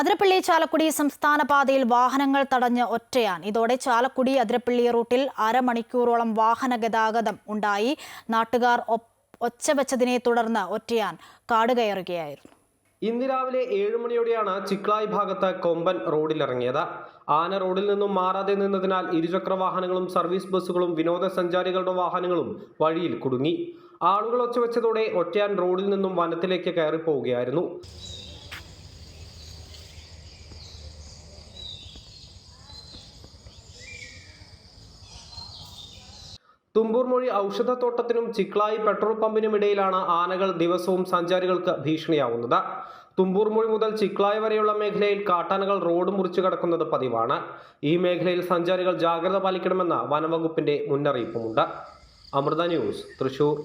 അതിരപ്പള്ളി ചാലക്കുടി സംസ്ഥാന പാതയിൽ വാഹനങ്ങൾ തടഞ്ഞ് ഒറ്റയാൻ. ഇതോടെ ചാലക്കുടി അതിരപ്പള്ളി റൂട്ടിൽ അരമണിക്കൂറോളം വാഹന ഗതാഗതം ഉണ്ടായി. നാട്ടുകാർ ഒച്ച വെച്ചതിനെ തുടർന്ന് ഒറ്റയാൻ കാട് കയറുകയായിരുന്നു. ഇന്ന് രാവിലെ ഏഴു മണിയോടെയാണ് ചിക്ലായി ഭാഗത്ത് കൊമ്പൻ റോഡിലിറങ്ങിയത്. ആന റോഡിൽ നിന്നും മാറാതെ നിന്നതിനാൽ ഇരുചക്ര വാഹനങ്ങളും സർവീസ് ബസ്സുകളും വിനോദസഞ്ചാരികളുടെ വാഹനങ്ങളും വഴിയിൽ കുടുങ്ങി. ആളുകൾ ഒച്ചവെച്ചതോടെ ഒറ്റയാൻ റോഡിൽ നിന്നും വനത്തിലേക്ക് കയറിപ്പോവുകയായിരുന്നു. തുമ്പൂർ മൊഴി ഔഷധത്തോട്ടത്തിനും ചിക്ലായി പെട്രോൾ പമ്പിനും ഇടയിലാണ് ആനകൾ ദിവസവും സഞ്ചാരികൾക്ക് ഭീഷണിയാവുന്നത്. തുമ്പൂർ മൊഴി മുതൽ ചിക്ലായി വരെയുള്ള മേഖലയിൽ കാട്ടാനകൾ റോഡ് മുറിച്ചു കടക്കുന്നത് പതിവാണ്. ഈ മേഖലയിൽ സഞ്ചാരികൾ ജാഗ്രത പാലിക്കണമെന്ന വനംവകുപ്പിന്റെ മുന്നറിയിപ്പുമുണ്ട്. അമൃത ന്യൂസ് തൃശൂർ.